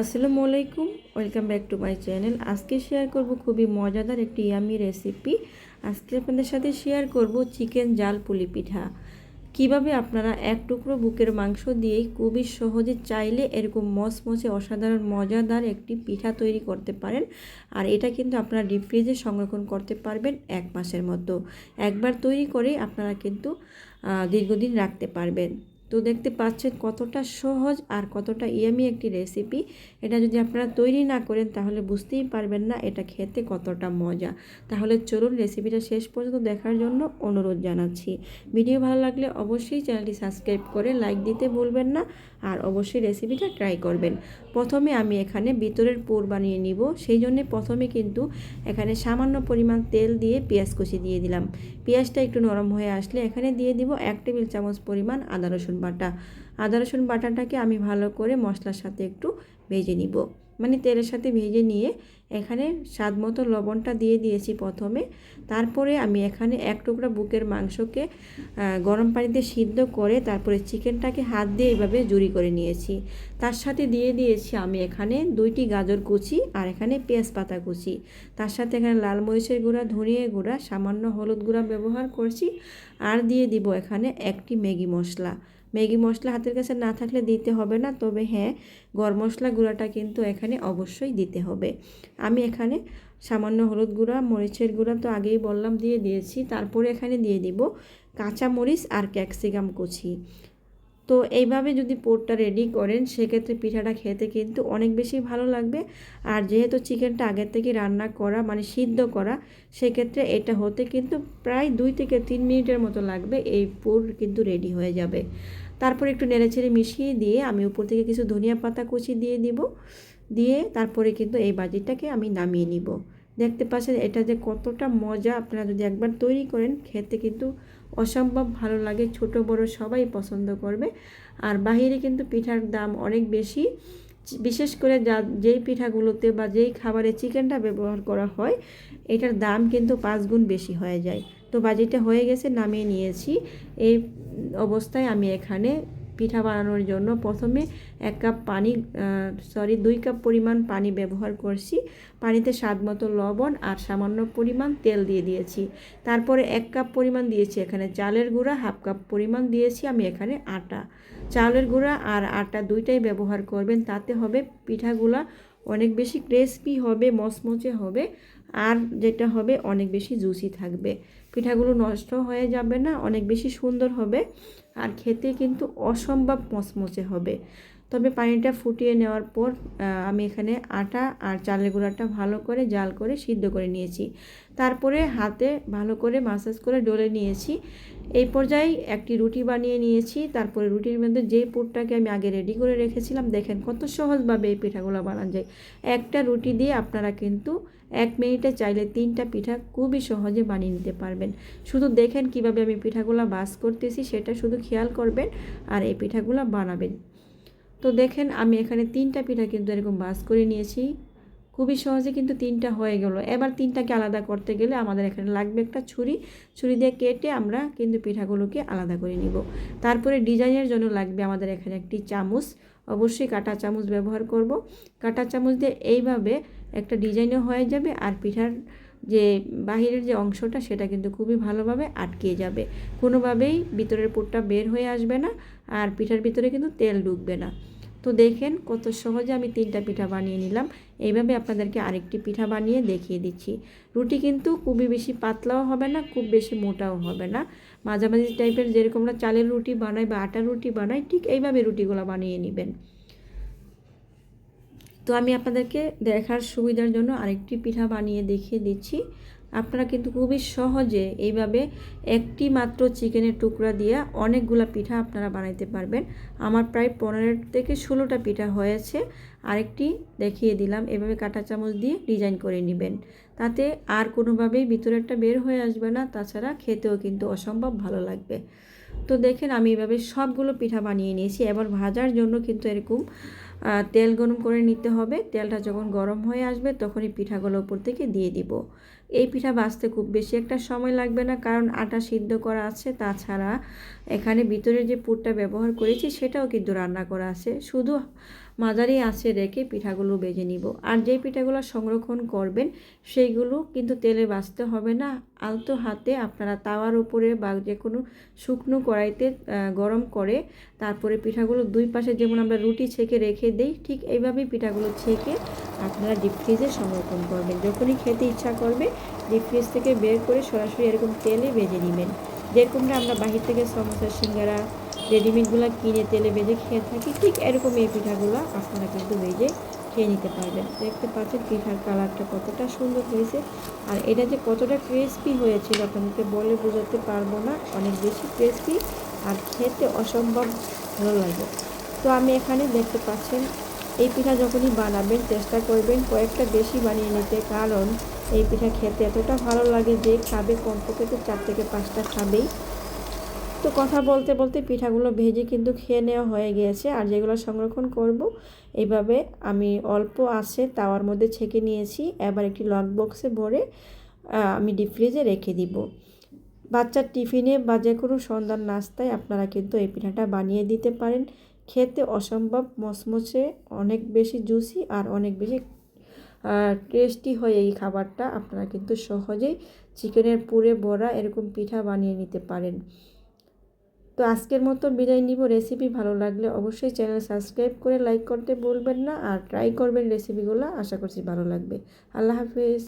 আসসালামু আলাইকুম welcome back to my channel. আজকে শেয়ার করব খুবই মজাদার একটি ইয়ামি রেসিপি। আজকে আপনাদের সাথে শেয়ার করব চিকেন জাল পুলি পিঠা। কীভাবে আপনারা এক টুকরো বুকের মাংস দিয়েই খুবই সহজে চাইলে এরকম মচমচে অসাধারণ মজাদার একটি পিঠা তৈরি করতে পারেন, আর এটা কিন্তু আপনারা ডিপ ফ্রিজে সংরক্ষণ করতে পারবেন এক মাসের মতো একবার তৈরি করে আপনারা কিন্তু দীর্ঘদিন রাখতে পারবেন। তো দেখতে পাচ্ছেন কতটা সহজ আর কতটা ইয়ামি একটি রেসিপি এটা যদি আপনারা তৈরি না করেন, তাহলে বুঝতেই পারবেন না এটা খেতে কতটা মজা। তাহলে চলুন রেসিপিটা শেষ পর্যন্ত দেখার জন্য অনুরোধ জানাচ্ছি। ভিডিও ভালো লাগলে অবশ্যই চ্যানেলটি সাবস্ক্রাইব করে লাইক দিতে ভুলবেন না আর অবশ্যই রেসিপিটা ট্রাই করবেন। প্রথমে আমি এখানে ভিতরের পুর বানিয়ে নিব। সেই জন্যে প্রথমে কিন্তু এখানে সামান্য পরিমাণ তেল দিয়ে পেঁয়াজ কষি দিয়ে দিলাম। পেঁয়াজটা একটু নরম হয়ে আসলে এখানে দিয়ে দিব এক টেবিল চামচ পরিমাণ আদা রসুন বাটা। আদা, রসুন বাটাটাকে আমি ভালো করে মশলার সাথে একটু ভেজে নিব। মানে তেলের সাথে ভেজে নিয়ে এখানে স্বাদ মতো লবণটা দিয়ে দিয়েছি প্রথমে। তারপরে আমি এখানে এক টুকরা বুকের মাংসকে গরম পানিতে সিদ্ধ করে তারপরে চিকেনটাকে হাত দিয়ে এইভাবে জুড়ি করে নিয়েছি। তার সাথে দিয়ে দিয়েছি আমি এখানে দুইটি গাজর কুচি আর এখানে পেঁয়াজ পাতা কুচি। তার সাথে এখানে লাল মরিচের গুঁড়া, ধনিয়া গুঁড়া, সামান্য হলুদ গুঁড়া ব্যবহার করছি। আর দিয়ে দিব এখানে একটি ম্যাগি মশলা। ম্যাগি মশলা হাতের কাছে না থাকলে দিতে হবে না। তবে হ্যাঁ গরম মশলা গুঁড়াটা কিন্তু এখানে অবশ্যই দিতে হবে। আমি এখানে সামান্য হলুদ গুঁড়া, মরিচের গুঁড়া তো আগেই বললাম দিয়ে দিয়েছি। তারপরে এখানে দিয়ে দিব কাঁচা মরিচ আর ক্যাপসিকাম কুচি। তো এইভাবে যদি পোরটা রেডি করেন, সেক্ষেত্রে পিঠাটা খেতে কিন্তু অনেক বেশি ভালো লাগবে। আর যেহেতু চিকেনটা আগের থেকে রান্না করা মানে সিদ্ধ করা, সেক্ষেত্রে এটা হতে কিন্তু প্রায় দুই থেকে তিন মিনিটের মতো লাগবে, এই পুর কিন্তু রেডি হয়ে যাবে। তারপর একটু নেড়েচেড়ে মিশিয়ে দিয়ে আমি উপর থেকে কিছু ধনিয়া পাতা কুচি দিয়ে দিব। দিয়ে তারপরে কিন্তু এই বাজিটাকে আমি নামিয়ে নিব। দেখতে পাচ্ছেন এটা যে কতটা মজা, আপনারা যদি একবার তৈরি করেন, খেতে কিন্তু অসম্ভব ভালো লাগে, ছোট, বড় সবাই পছন্দ করবে। আর বাহিরে কিন্তু পিঠার দাম অনেক বেশি। বিশেষ করে যা, যেই পিঠাগুলোতে বা যেই খাবারে চিকেনটা ব্যবহার করা হয়, এটার দাম কিন্তু পাঁচ গুণ বেশি হয়ে যায়। তো বাজিটা হয়ে গেছে, নামিয়ে নিয়েছি। এই অবস্থায় আমি এখানে পিঠা বানানোর জন্য প্রথমে এক কাপ পানি সরি দুই কাপ পরিমাণ পানি ব্যবহার করছি। পানিতে স্বাদ মতো লবণ আর সামান্য পরিমাণ তেল দিয়ে দিয়েছি। তারপরে এক কাপ পরিমাণ দিয়েছি এখানে চালের গুঁড়া, হাফ কাপ পরিমাণ দিয়েছি আমি এখানে আটা। চালের গুঁড়া আর আটা দুইটাই ব্যবহার করবেন, তাতে হবে পিঠাগুলা অনেক বেশি ক্রিসপি হবে, মচমচে হবে, আর যেটা হবে অনেক বেশি জুসি থাকবে। পিঠাগুলো নষ্ট হয়ে যাবে না, অনেক বেশি সুন্দর হবে আর খেতে কিন্তু অসম্ভব মচমচে হবে। তবে পানিটা ফুটিয়ে নেওয়ার পর আমি এখানে আটা আর চালের গুঁড়াটা ভালো করে জাল করে সিদ্ধ করে নিয়েছি। তারপরে হাতে ভালো করে মাসাজ করে ডলে নিয়েছি। এই পর্যায়ে একটি রুটি বানিয়ে নিয়েছি। তারপরে রুটির মধ্যে যে পুরটাকে আমি আগে রেডি করে রেখেছিলাম, দেখেন কত সহজভাবে এই পিঠাগুলো বানানো যায়। একটা রুটি দিয়ে আপনারা কিন্তু এক মিনিটে চাইলে তিনটা পিঠা খুবই সহজে বানিয়ে নিতে পারবেন। শুধু দেখেন কীভাবে আমি পিঠাগুলো বাস করতেছি, সেটা শুধু খেয়াল করবেন আর এই পিঠাগুলো বানাবেন। তো দেখেন আমি এখানে তিনটা পিঠা কিন্তু এরকম বাস করে নিয়েছি। খুবই সহজে কিন্তু তিনটা হয়ে গেল। এবার তিনটাকে আলাদা করতে গেলে আমাদের এখানে লাগবে একটা ছুরি। ছুরি দিয়ে কেটে আমরা কিন্তু পিঠাগুলোকে আলাদা করে নিব। তারপরে ডিজাইনের জন্য লাগবে আমাদের এখানে একটি চামচ। অবশ্যই কাটা চামচ ব্যবহার করব। কাটা চামচ দিয়ে এইভাবে একটা ডিজাইনও হয়ে যাবে আর পিঠার যে বাহিরের যে অংশটা সেটা কিন্তু খুবই ভালোভাবে আটকে যাবে। কোনোভাবেই ভিতরের পুরটা বের হয়ে আসবে না আর পিঠার ভিতরে কিন্তু তেল ঢুকবে না। তো দেখেন কত সহজে আমি তিনটা পিঠা বানিয়ে নিলাম। এইভাবে আপনাদেরকে আরেকটি পিঠা বানিয়ে দেখিয়ে দিচ্ছি। রুটি কিন্তু খুবই বেশি পাতলাও হবে না, খুব বেশি মোটাও হবে না। মাঝামাঝি টাইপের যেরকম আমরা চালের রুটি বানাই বা আটার রুটি বানাই ঠিক এইভাবে রুটিগুলো বানিয়ে নেবেন। তো আমি আপনাদেরকে দেখার সুবিধার জন্য আরেকটি পিঠা বানিয়ে দেখিয়ে দিচ্ছি। আপনারা কিন্তু খুবই সহজে এইভাবে একটি মাত্র চিকেনের টুকরা দিয়ে অনেকগুলো পিঠা আপনারা বানাইতে পারবেন। আমার প্রায় পনেরো থেকে ষোলোটা পিঠা হয়েছে। আরেকটি দেখিয়ে দিলাম, এভাবে কাঁটা চামচ দিয়ে ডিজাইন করে নেবেন। তাতে আর কোনোভাবেই ভিতরেরটা বের হয়ে আসবে না, তাছাড়া খেতেও কিন্তু অসম্ভব ভালো লাগবে। তো দেখেন আমি এভাবে সবগুলো পিঠা বানিয়ে নিয়েছি। এবার ভাজার জন্য কিন্তু এরকম তেল গরম করে নিতে হবে। তেলটা যখন গরম হয়ে আসবে তখনই পিঠাগুলো উপর থেকে দিয়ে দিব। এই পিঠা বাঁচতে খুব বেশি একটা সময় লাগবে না, কারণ আটা সিদ্ধ করা আছে। তাছাড়া এখানে ভিতরে যে পুরটা ব্যবহার করেছি সেটাও কিন্তু রান্না করা আছে। শুধু মাঝারি আঁচে রেখে পিঠাগুলো বেজে নিব। আর যে পিঠাগুলো সংরক্ষণ করবেন সেইগুলো কিন্তু তেলে বাছতে হবে না। আলতো হাতে আপনারা তাওয়ার উপরে বা যে কোনো শুকনো কড়াইতে গরম করে তারপরে পিঠাগুলো দুই পাশে যেমন আমরা রুটি ছেঁকে রেখে দিই, ঠিক এইভাবেই পিঠাগুলো ছেঁকে আপনারা ডিপ ফ্রিজে সংরক্ষণ করবেন। যখনই খেতে ইচ্ছা করবে ডিপ ফ্রিজ থেকে বের করে সরাসরি এরকম তেলে ভেজে নেবেন। যেরকমটা আমরা বাহির থেকে সমোসা, সিঙ্গারা, রেডিমেডগুলো কিনে তেলে ভেজে খেয়ে থাকি, ঠিক এরকম এই পিঠাগুলো আপনারা কিন্তু ভেজে খেয়ে নিতে পারবেন। দেখতে পাচ্ছেন পিঠার কালারটা কতটা সুন্দর হয়েছে। আর এটা যে কতটা ক্রিসপি হয়েছিল, আপনাদেরকে বলে বোঝাতে পারব না, অনেক বেশি ক্রিসপি আর খেতে অসম্ভব ভালো লাগে। তো আমি এখানে দেখতে পাচ্ছেন এই পিঠা যখনই বানাবেন, চেষ্টা করবেন কয়েকটা বেশি বানিয়ে নিতে, কারণ এই পিঠা খেতে এতটা ভালো লাগে যে খাবে কমপক্ষে তো চার থেকে পাঁচটা খাবেই। তো কথা বলতে বলতে পিঠাগুলো ভেজে কিন্তু খেয়ে নেওয়া হয়ে গিয়েছে, আর যেগুলো সংরক্ষণ করব, এইভাবে আমি অল্প আছে তাওয়ার মধ্যে ছেঁকে নিয়েছি, এবার একটি লক বক্সে ভরে আমি ডিপ ফ্রিজে রেখে দিব। বাচ্চার টিফিনে বা যে কোনো সন্ধ্যার নাস্তায় আপনারা কিন্তু এই পিঠাটা বানিয়ে দিতে পারেন খেতে অসম্ভব, মচমচে, অনেক বেশি জুসি আর অনেক বেশি টেস্টি হয় এই খাবারটা। আপনারা কিন্তু সহজেই চিকেনের পুরে, বড়া এরকম পিঠা বানিয়ে নিতে পারেন। তো আজকের মতো বিদায় নিব। রেসিপি ভালো লাগলে অবশ্যই চ্যানেল সাবস্ক্রাইব করে লাইক করতে ভুলবেন না আর ট্রাই করবেন রেসিপিগুলো আশা করছি ভালো লাগবে। আল্লাহ হাফিজ।